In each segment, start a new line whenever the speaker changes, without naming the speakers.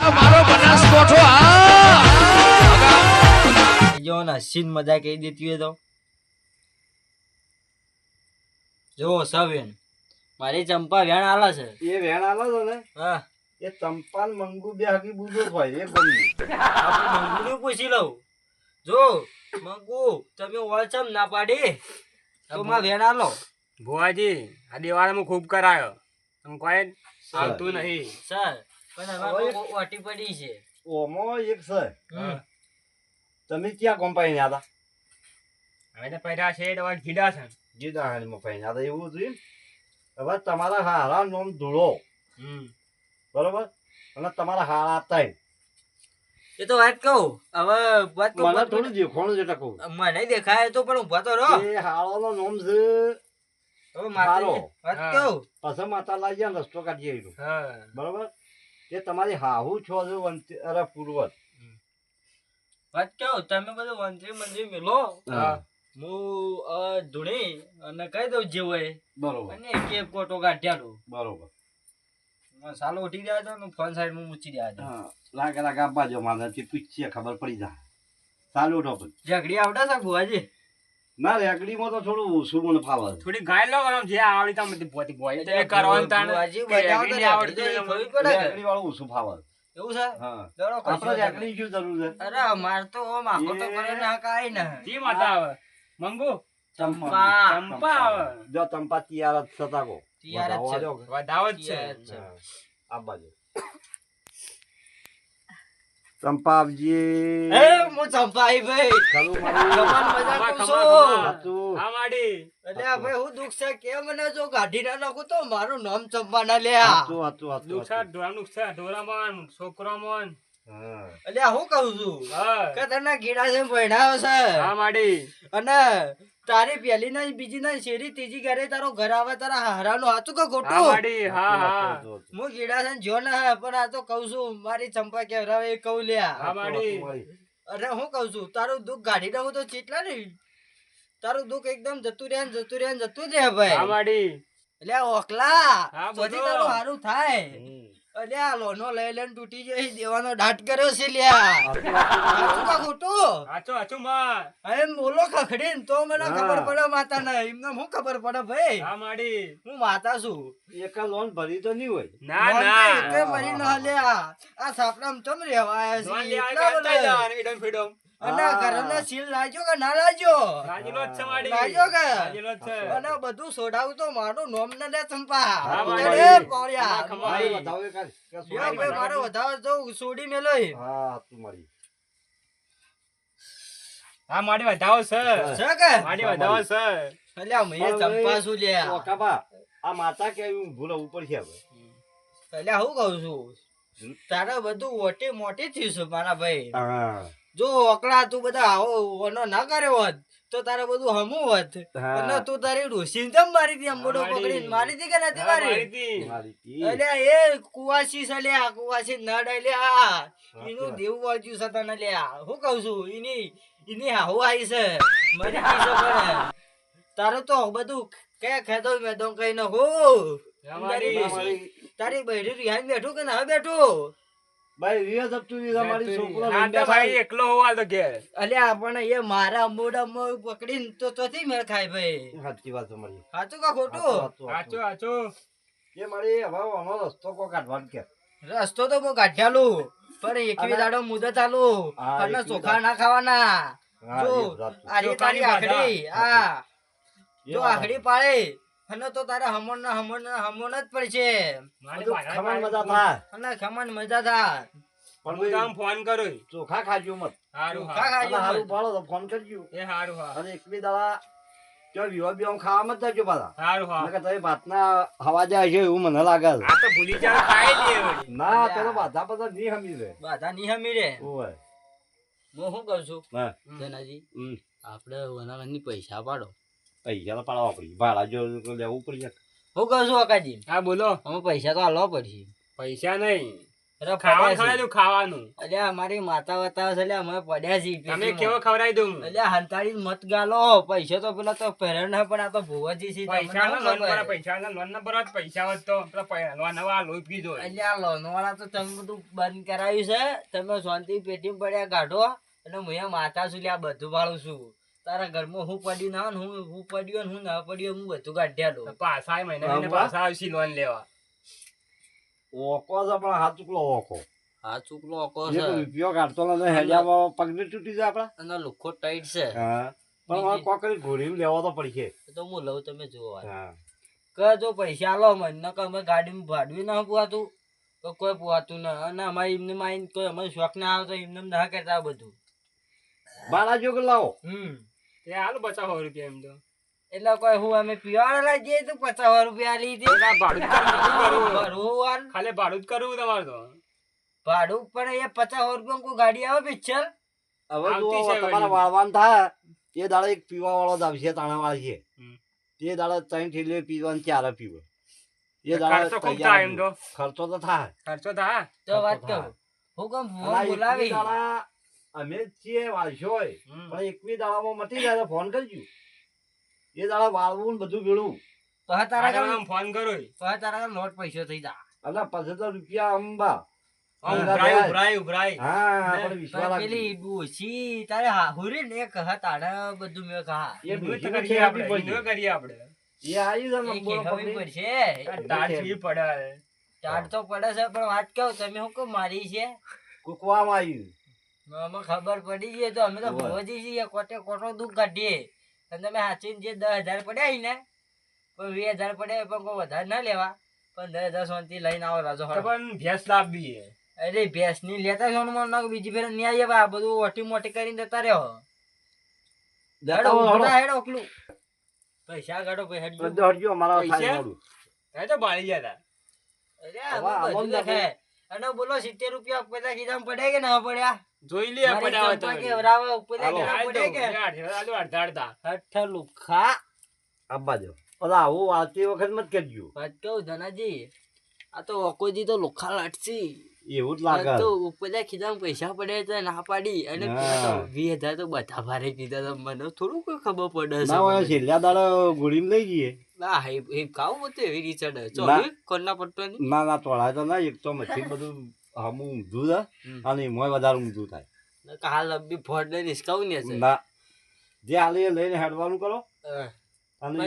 મારો બનાસકોઠો આ
જો ને હસીન મજા કહી દેતી હોય તો. જો સવેન. મારી ચંપા વેણ આલા છે.
એ વેણ આલો છો ને?
હા.
એ ચંપાન મંગુ બે હકી બુજો ભાઈ હોય એ
બની. મંગુ પૂછી લઉં. જો મંગુ તમે ઓળચમ ના પાડી? તો માં વેણ આલો.
ભુવાજી આ દિવાળીમાં ખૂબ કરાયો. તમે કોઈ આવતું નહીં.
સર. પણ ઓટી પડી છે.
ઓમો એક છે. તમે ક્યાં કોમ્પાઈ ને હતા?
હવે તો પહેલા છે તો હવે છે.
ગીતા હાણીમાં પાઈ હતા. એવું હતું હવે તમારા હારા નોમ ધૂળો. બરોબર? અને તમારા હારા આપતા
એ તો વાત કહું. હવે વાત
મને થોડું દેખોણું છે ટકું.
મને દેખાય તો પણ ઊભા તો રહો.
એ હાળોનો નોમ છે
હવે માતાજી વાત કહું.
પછી માતા લાગ્યા રસ્તો કાઢી આવ્યું
હા.
બરોબર? એ તમારી હાહુ છો છો અરે પૂર્વજ
વાત કહો તમે બધું વંત્રી મંત્રી મેલો.
હું.
ધૂણી અને કહી દઉં જે હોય
બરોબર.
અને એક એક કોટો કાઢ્યાડું
બરોબર.
સાલો ઉઠી ગયા હતા ને ફોન સાઈડમાં મૂકી રહ્યા હતા.
લાગે લાગે આપવા જો મારે તે પૂછીએ ખબર પડી જાય. સાલો ઉઠો પણ.
ઝઘડી આવતા હતા ભુવાજી?
ના રેકડીમાં તો થોડું ઓછું મને ફાવે
થોડી ગાય લો આમ જે આવડી તમે પોતી બોય કરવાનું તાણ
ભુવાજી
કે
બજાવતા
આવડતી
રેકડી વાળું ઓછું ફાવે.
એવું છે?
હા. આપણે રેકડી શું જરૂર છે?
અરે માર તો ઓમ આખો તો કરે ના કાઈ ને.
જી માતા આવે. મંગુ?
ચંપા.
ચંપા. આવે.
જો ચંપા તૈયાર જ થતા કો
તૈયાર જ છે.
વધાવ જ છે.
તૈયાર જ છે.
આ બાજુ.
એ હું ભાઈ.
ખરું
ખમા,
છું
ખમા. માડી.
એટલે ભાઈ હું દુઃખ છે કે મને જો કાઢી ના નાખું તો મારું નામ ચંપા ના લે
સાચું, હતું સાચું,
દુખસા
સાચું.
ઢોરા નુકસા ઢોરામણ છોકરામણ
હા.
એટલે આ હું કહું છું કે તને ગીડા છે ભણાયો છે.
હા માડી.
અને તારી પહેલી ના બીજી ના શેરી ત્રીજી ઘરે તારો ઘર આવે તારા હારાનું હાચું કે ખોટું?
હા
ગીડા છે જો ના પણ આ તો કઉ છું મારી ચંપા કેવરાવે એ કઉ લ્યા અરે હું કહું છું તારું દુઃખ કાઢી નાખું તો ચીટલા નહીં. તારું દુઃખ એકદમ જતું રહ્યા ને જતું રહ્યા ને જતું જ રહે ભાઈ.
માડી
એટલે
ઓકલા
પછી
બોલો.
તારું સારું થાય. અલે આ લોનો લઈ લઈને તૂટી જઈ દેવાનો દાટ કર્યો છે લ્યા. ખોટું?
હાચો હાચો માં
એમ બોલો ખખડી ને તો મને ખબર પડે માતા ને એમને હું ખબર પડે ભાઈ?
હા માડી.
હું માતા છું.
એક લોન ભરી તો નહીં હોય.
ના ના.
એક ભરી ન લ્યા. આ સાપડામાં ચમ રહેવા છે? એટલા બધા.
ફીડમ.
અને
હા.
સીલ લાગ્યો કે ના લાગ્યો
રાજીલો જ છે માડી
લાગ્યો કે?
રાજીલો છે
અને બધું સોડાવું તો મારું નોમ ન લે ચંપા અરે
મારી.
પોળિયા.
ખમા,
મારી
ખમા.
વધાવો એ કાઢ. કે
લ્યો
સોના
ભાઈ, મારો વધારે તો સોડી મેલો
હા તું મારી
હા માડી વધાવો છે
છે કે
માડી વધાવો છે
અલ્યા મેં ચંપા
ઓકાબા, આ માતા કે હું ભૂલો ઉપર છે હવે.
અલ્યા હું કહું છું તારે બધું મોટી મોટી થયું છે મારા ભાઈ
હા.
જો ઓકળા તું બધા આવો ઓનો ના કર્યો હોત તો તારે બધું હમું હોત.
હા.
અને તું તારી ડોસીને કેમ મારી હતી? અંબોડો
મારી.
મારી હતી કે નથી
મારી.
અલ્યા એ કુવાસી છે આ કુવાસી નડ આ એનું દેવું વાંચ્યું છે તને લે હું કહું છું એની એની હાહુ આવી છે. તારે તો બધું કે ખેતો મેદો કઈ ન હો. તારી બહેરી રિહાઈ બેઠું કે ના બેઠું?
ભાઈ છોકરો
તો ભાઈ એકલો હોવા તો ઘેર.
અલ્યા પણ એ મારા મોઢામાં પકડીને તો તોથી મેળ ખાય ભાઈ.
સાચી વાત તમારી
સાચું કા ખોટું?
સાચું, સાચું. એ મારી હવે આનો રસ્તો કો કાઢવાનો કે.
રસ્તો તો બહુ કાઢ્યાલું પણ એકવી
અને-
દાડો મુદત આલું. અને ચોખા ના ખાવાના. જો
એ સાચું.
આ રે તારી આખડી આ જો આખડી પાડે અને તો તારે હમણ ના હમણ ના હમણ જ પડશે.
ખમણ મજા
થા
થાય
અને ખમણ મજા થાય
પણ
હું કામ ફોન કરો.
ચોખા ખાજો મત.
હારું
ચોખા ખાજો
હારું. પાડો તો ફોન કરજો.
એ હારું હા.
અને બી દાડા જો વિવા બી ખાવા મત જજો પાછા.
હારું હા.
નકર તમે ભાતના હવા જાય છે એવું મને લાગે.
આ તો ભૂલી જા ખાઈ લે
ના તો તો બાધા બધા નહીં હમી રે
બાધા નહીં હમી રે
ઓય.
હું શું કહું છું?
હા.
જનાજી. આપણે વનાવાની પૈસા પાડો.
પૈસા તો પાડવા પડી. ભાડા જો લેવું પડી જાય
હું કહું છું અકાજી
હા બોલો.
અમે પૈસા તો આલવા પડશે.
પૈસા નહીં. ખાવાનું
પડ્યા
ખવડાવી દઉં ખાવાનું.
છે. અલ્યા અમારી માતા વાતા છે અમે પડ્યા છીએ
તમે કેવો ખવડાવી દઉં?
અલ્યા હંતાડી મત ગાલો. પૈસા તો પેલા તો પહેરણ ના પણ આ તો ભુવાજી છે
પૈસા
ના
લોન પૈસા લોન ના ભરવા પૈસા હોત તો લોન આ લોહી પીધો.
અલ્યા લોનવાળા તો તમે બધું બંધ કરાવ્યું છે. તમે શાંતિ પેટી પડ્યા કાઢો. અને હું માતા છું લ્યા બધું ભાડું છું. તારા ઘરમાં હું પડ્યું ના હું હું પડ્યો હું ના પડ્યો હું બધું કાઢ્યા
તો પાછા મહિને મહિને પાછા આવશે લોન લેવા.
ઓકો છે પણ હાથ ચૂકલો ઓકો.
હા ચૂકલો ઓકો છે.
રૂપિયો કાઢતો ને હેડિયામાં પગને તૂટી જાય આપડા
અને લુખો ટાઈટ છે.
પણ હવે કોકરી ઘોડી લેવો તો પડશે.
તો હું લઉં તમે.
હા.
કે જો પૈસા લો મને ને કે અમે ગાડીમાં ભાડવી ના પુવાતું. તો કોઈ પુવાતું ના. અને અમારે એમને માઈ કોઈ અમારે શોખ ના આવે તો એમને ના કરતા બધું.
બાળા જોગ લાવો.
હમ.
એ હાલ બચાવો રૂપિયા એમ તો.
એટલે કોઈ હું અમે પીવાના જઈએ તો પચાસ રૂપિયા લીધી
ભાડું કરવું, કરવું.
ભરવું વાર
ખાલી ભાડું જ કરવું તમારે તો.
ભાડું પણ એ પચાસ રૂપિયા કોઈ ગાડી આવે પિક્ચર?
હવે
આવતી
જુઓ
છે
તમારે
વળી.
થાય એ દાડે એક પીવા વાળો જ આવશે તાણા વાળ છે. તે દાડે ત્રણ થેલીઓ પીવાની ચારે પીવો. એ
દાડે એમ
ખર્ચો તો થાય.
ખર્ચો થાય
તો વાત કરું. હું કેમ બોલાવી.
અમે છીએ વાળશોય પણ એકવી દાડામાં મટી જાય ફોન કરજો. એ દાડા વાળવું ને બધું ભેળું
તો તારા કામ
ફોન કરો
તો તારા કામ નોટ પૈસો થઈ જા.
અને પછી તો રૂપિયા અંબા
પડે.
ચાટ તો પડે છે પણ વાત કહું તમે શું મારી છે?
કુકવામાં આવ્યું
અમે ખબર પડી ગઈ તો અમે તો. ભોજી છીએ કોટે કોટો દુઃખ કાઢીએ. અને તમે સાચીને જે દસ હજાર પડ્યા ને પણ વીસ હજાર પડ્યા પણ કોઈ વધારે ના લેવા. પણ દસ હજાર શાંતિ લઈને આવો રાજો
પણ ભેંસ લાવવી છે.
અરે ભેંસની લેતા છો મને બીજી ફેર નહીં આવીએ આ બધું ઓટી મોટી કરીને જતા રહ્યો. હેડો
હો,
ઓકલું પૈસા કાઢો પૈસા.
મારા
પૈસા? તો બાળી ગયા હતા
અરે આમાં
આમાં
બોલો સિત્તેર રૂપિયા પેલા કીધા પડ્યા કે ના પડ્યા?
જોઈ લે
આપણે
પડ્યા તો.
કે વરાવા ઉપર
દઉં.
કે?
એ અડધા- આલુ અડધા અડધા.
હઠ લુખા
આપવા દો. પણ આવું વાંચતી વખત મત કરજો
વાત કહું ધનાજી આ તો ઓકોજી તો લુખા લાટસી.
એવું જ લાગે.
તો ઉપરના ખીધામાં પૈસા પડે તો ના પાડી. અને વીસ હજાર તો બધા ભારે કીધા તો મને થોડું કોઈ ખબર પડે
ના હોય છેલ્લા દાડો ગોળી લઈ જઈએ
ના એ હે કાવ મત એવી રીતે
ના.
ચોલી કોના પટ્ટોની?
ના ના તોડાય તો ના એક તો મચ્છી બધું હમું. ઊંધું
થાય
અને એમાંય વધારે ઊંધું થાય.
હાલ બી ફોડ ને નિસકાવું ને
ના. જે હાલે એ લઈને હેડવાનું કરો. અને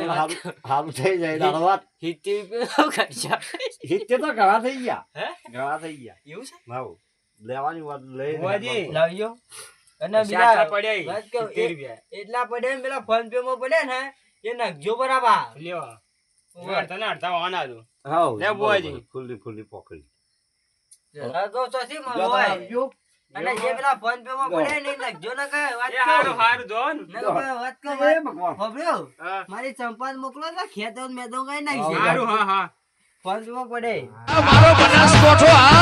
હારું થઈ જાય દાડો વાત.
રૂપિયા
તો ઘણા થઈ ગયા.
હે?
ઘણા થઈ ગયા.
એવું છે?
ભાવ લેવાની વાત લઈ
લાવજો. અને બીજા
પડ્યા.
એટલા પડ્યા પેલા ફોન પે માં પડ્યા ને એ નાખજો બરાબર.
લ્યો.
તને
અડધા વાના અડધા
હા. ખુલ્લી ખુલ્લી પોકળી
તો. અને જે પેલા ફોન પે માં પડે ને એ નાખજો ને કાંઈ વાત
હારું ને.
ના વાત. હોભળ્યો?
હા.
મારી ચંપાન મોકલો તો ખેતર મેદો કઈ નાખી
હારું હા હા
ફોન પે માં પડે
મારો બનાસકોઠો આ